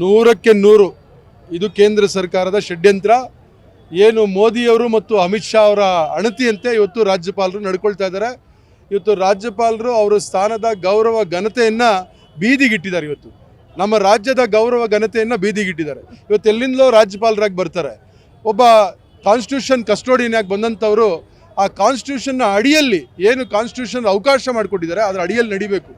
ನೂರಕ್ಕೆ ನೂರು. ಇದು ಕೇಂದ್ರ ಸರ್ಕಾರದ ಷಡ್ಯಂತ್ರ. ಏನು ಮೋದಿಯವರು ಮತ್ತು ಅಮಿತ್ ಶಾ ಅವರ ಅಣತಿಯಂತೆ ಇವತ್ತು ರಾಜ್ಯಪಾಲರು ನಡ್ಕೊಳ್ತಾ ಇದ್ದಾರೆ. ಇವತ್ತು ರಾಜ್ಯಪಾಲರು ಅವರ ಸ್ಥಾನದ ಗೌರವ ಘನತೆಯನ್ನು ಬೀದಿಗಿಟ್ಟಿದ್ದಾರೆ ಇವತ್ತು. ನಮ್ಮ ರಾಜ್ಯದ ಗೌರವ ಘನತೆಯನ್ನು ಬೀದಿಗಿಟ್ಟಿದ್ದಾರೆ. ಇವತ್ತು ಎಲ್ಲಿಂದಲೋ ರಾಜ್ಯಪಾಲರಾಗಿ ಬರ್ತಾರೆ. ಒಬ್ಬ ಕಾನ್ಸ್ಟಿಟ್ಯೂಷನ್ ಕಸ್ಟೋಡಿಯನ್ನಾಗಿ ಬಂದಂಥವರು ಆ ಕಾನ್ಸ್ಟಿಟ್ಯೂಷನ್ನ ಅಡಿಯಲ್ಲಿ ಏನು ಕಾನ್ಸ್ಟಿಟ್ಯೂಷನ್ ಅವಕಾಶ ಮಾಡಿಕೊಟ್ಟಿದ್ದಾರೆ, ಅದರ ಅಡಿಯಲ್ಲಿ ನಡಿಬೇಕು.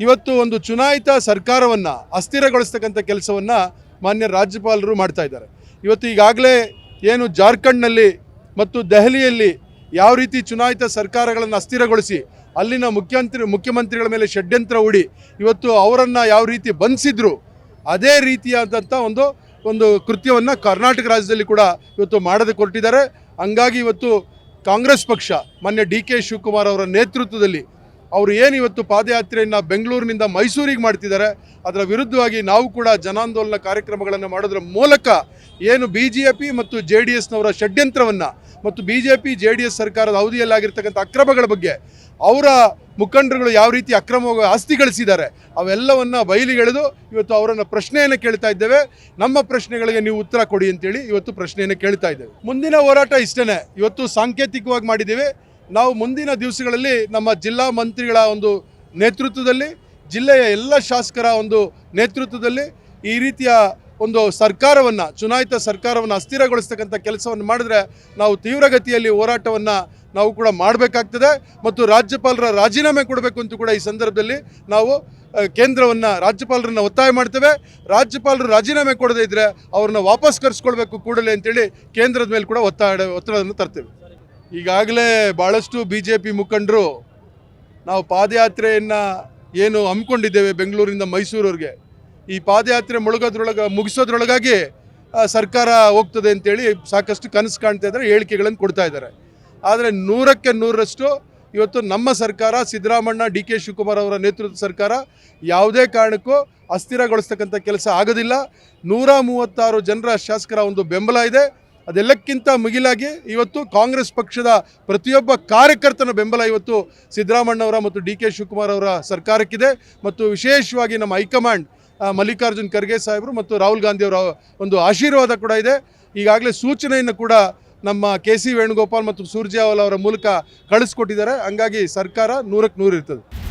ಇವತ್ತು ಒಂದು ಚುನಾಯಿತ ಸರ್ಕಾರವನ್ನು ಅಸ್ಥಿರಗೊಳಿಸ್ತಕ್ಕಂಥ ಕೆಲಸವನ್ನು ಮಾನ್ಯ ರಾಜ್ಯಪಾಲರು ಮಾಡ್ತಾ ಇದ್ದಾರೆ. ಇವತ್ತು ಈಗಾಗಲೇ ಏನು ಜಾರ್ಖಂಡ್ನಲ್ಲಿ ಮತ್ತು ದೆಹಲಿಯಲ್ಲಿ ಯಾವ ರೀತಿ ಚುನಾಯಿತ ಸರ್ಕಾರಗಳನ್ನು ಅಸ್ಥಿರಗೊಳಿಸಿ ಅಲ್ಲಿನ ಮುಖ್ಯಮಂತ್ರಿ ಮುಖ್ಯಮಂತ್ರಿಗಳ ಮೇಲೆ ಷಡ್ಯಂತ್ರ ಹೂಡಿ ಇವತ್ತು ಅವರನ್ನು ಯಾವ ರೀತಿ ಬಂಧಿಸಿದ್ರು ಅದೇ ರೀತಿಯಾದಂಥ ಒಂದು ಒಂದು ಕೃತ್ಯವನ್ನು ಕರ್ನಾಟಕ ರಾಜ್ಯದಲ್ಲಿ ಕೂಡ ಇವತ್ತು ಮಾಡದೆ ಹೊರಟಿದ್ದಾರೆ ಹಂಗಾಗಿ ಇವತ್ತು ಕಾಂಗ್ರೆಸ್ ಪಕ್ಷ ಮಾನ್ಯ ಡಿ ಕೆ ಶಿವಕುಮಾರ್ ಅವರ ನೇತೃತ್ವದಲ್ಲಿ ಅವರು ಏನು ಇವತ್ತು ಪಾದಯಾತ್ರೆಯನ್ನು ಬೆಂಗಳೂರಿನಿಂದ ಮೈಸೂರಿಗೆ ಮಾಡ್ತಿದ್ದಾರೆ, ಅದರ ವಿರುದ್ಧವಾಗಿ ನಾವು ಕೂಡ ಜನಾಂದೋಲನ ಕಾರ್ಯಕ್ರಮಗಳನ್ನು ಮಾಡೋದ್ರ ಮೂಲಕ ಏನು ಬಿ ಜೆ ಪಿ ಮತ್ತು ಜೆ ಡಿ ಎಸ್ನವರ ಷಡ್ಯಂತ್ರವನ್ನು ಮತ್ತು B J P J D S ಸರ್ಕಾರದ ಅವಧಿಯಲ್ಲಾಗಿರ್ತಕ್ಕಂಥ ಅಕ್ರಮಗಳ ಬಗ್ಗೆ ಅವರ ಮುಖಂಡರುಗಳು ಯಾವ ರೀತಿ ಅಕ್ರಮ ಆಸ್ತಿ ಗಳಿಸಿದ್ದಾರೆ, ಅವೆಲ್ಲವನ್ನು ಬಯಲಿಗೆಳೆದು ಇವತ್ತು ಅವರನ್ನು ಪ್ರಶ್ನೆಯನ್ನು ಕೇಳ್ತಾ ಇದ್ದೇವೆ. ನಮ್ಮ ಪ್ರಶ್ನೆಗಳಿಗೆ ನೀವು ಉತ್ತರ ಕೊಡಿ ಅಂತೇಳಿ ಇವತ್ತು ಪ್ರಶ್ನೆಯನ್ನು ಕೇಳ್ತಾ ಇದ್ದೇವೆ. ಮುಂದಿನ ಹೋರಾಟ ಇಷ್ಟೇ ಇವತ್ತು ಸಾಂಕೇತಿಕವಾಗಿ ಮಾಡಿದ್ದೀವಿ. ನಾವು ಮುಂದಿನ ದಿವಸಗಳಲ್ಲಿ ನಮ್ಮ ಜಿಲ್ಲಾ ಮಂತ್ರಿಗಳ ಒಂದು ನೇತೃತ್ವದಲ್ಲಿ, ಜಿಲ್ಲೆಯ ಎಲ್ಲ ಶಾಸಕರ ಒಂದು ನೇತೃತ್ವದಲ್ಲಿ ಈ ರೀತಿಯ ಒಂದು ಸರ್ಕಾರವನ್ನು, ಚುನಾಯಿತ ಸರ್ಕಾರವನ್ನು ಅಸ್ಥಿರಗೊಳಿಸ್ತಕ್ಕಂಥ ಕೆಲಸವನ್ನು ಮಾಡಿದ್ರೆ ನಾವು ತೀವ್ರಗತಿಯಲ್ಲಿ ಹೋರಾಟವನ್ನು ನಾವು ಕೂಡ ಮಾಡಬೇಕಾಗ್ತದೆ ಮತ್ತು ರಾಜ್ಯಪಾಲರ ರಾಜೀನಾಮೆ ಕೊಡಬೇಕು ಅಂತ ಕೂಡ ಈ ಸಂದರ್ಭದಲ್ಲಿ ನಾವು ಕೇಂದ್ರವನ್ನು, ರಾಜ್ಯಪಾಲರನ್ನು ಒತ್ತಾಯ ಮಾಡ್ತೇವೆ. ರಾಜ್ಯಪಾಲರು ರಾಜೀನಾಮೆ ಕೊಡದೇ ಇದ್ದರೆ ಅವ್ರನ್ನ ವಾಪಸ್ ಕರೆಸ್ಕೊಳ್ಬೇಕು ಕೂಡಲೇ ಅಂತೇಳಿ ಕೇಂದ್ರದ ಮೇಲೆ ಕೂಡ ಒತ್ತಾಯ, ಒತ್ತಡವನ್ನು ತರ್ತೇವೆ. ಈಗಾಗಲೇ ಭಾಳಷ್ಟು ಬಿ ಜೆ ಪಿ ಮುಖಂಡರು ನಾವು ಪಾದಯಾತ್ರೆಯನ್ನು ಏನು ಹಮ್ಮಿಕೊಂಡಿದ್ದೇವೆ ಬೆಂಗಳೂರಿಂದ ಮೈಸೂರವ್ರಿಗೆ. ಈ ಪಾದಯಾತ್ರೆ ಮುಳುಗೋದ್ರೊಳಗೆ ಮುಗಿಸೋದ್ರೊಳಗಾಗಿ ಸರ್ಕಾರ ಹೋಗ್ತದೆ ಅಂತೇಳಿ ಸಾಕಷ್ಟು ಕನಸು ಕಾಣ್ತಾ ಇದ್ದಾರೆ, ಹೇಳಿಕೆಗಳನ್ನು ಕೊಡ್ತಾ ಇದ್ದಾರೆ. ಆದರೆ ನೂರಕ್ಕೆ ನೂರರಷ್ಟು ಇವತ್ತು ನಮ್ಮ ಸರ್ಕಾರ, ಸಿದ್ದರಾಮಣ್ಣ, ಡಿ ಕೆ ಶಿವಕುಮಾರ್ ಅವರ ನೇತೃತ್ವದ ಸರ್ಕಾರ ಯಾವುದೇ ಕಾರಣಕ್ಕೂ ಅಸ್ಥಿರಗೊಳಿಸ್ತಕ್ಕಂಥ ಕೆಲಸ ಆಗೋದಿಲ್ಲ. ನೂರ ಮೂವತ್ತಾರು ಜನರ ಶಾಸಕರ ಒಂದು ಬೆಂಬಲ ಇದೆ. ಅದೆಲ್ಲಕ್ಕಿಂತ ಮುಗಿಲಾಗಿ ಇವತ್ತು ಕಾಂಗ್ರೆಸ್ ಪಕ್ಷದ ಪ್ರತಿಯೊಬ್ಬ ಕಾರ್ಯಕರ್ತನ ಬೆಂಬಲ ಇವತ್ತು ಸಿದ್ದರಾಮಣ್ಣವರ ಮತ್ತು ಡಿ ಕೆ ಶಿವಕುಮಾರ್ ಅವರ ಸರ್ಕಾರಕ್ಕಿದೆ. ಮತ್ತು ವಿಶೇಷವಾಗಿ ನಮ್ಮ ಹೈಕಮಾಂಡ್ ಮಲ್ಲಿಕಾರ್ಜುನ್ ಖರ್ಗೆ ಸಾಹೇಬರು ಮತ್ತು ರಾಹುಲ್ ಗಾಂಧಿ ಅವರ ಒಂದು ಆಶೀರ್ವಾದ ಕೂಡ ಇದೆ. ಈಗಾಗಲೇ ಸೂಚನೆಯನ್ನು ಕೂಡ ನಮ್ಮ ಕೆ ಸಿ ವೇಣುಗೋಪಾಲ್ ಮತ್ತು ಸೂರ್ಜೇವಾಲ ಅವರ ಮೂಲಕ ಕಳಿಸ್ಕೊಟ್ಟಿದ್ದಾರೆ. ಹಂಗಾಗಿ ಸರ್ಕಾರ ನೂರಕ್ಕೆ ನೂರು ಇರ್ತದೆ.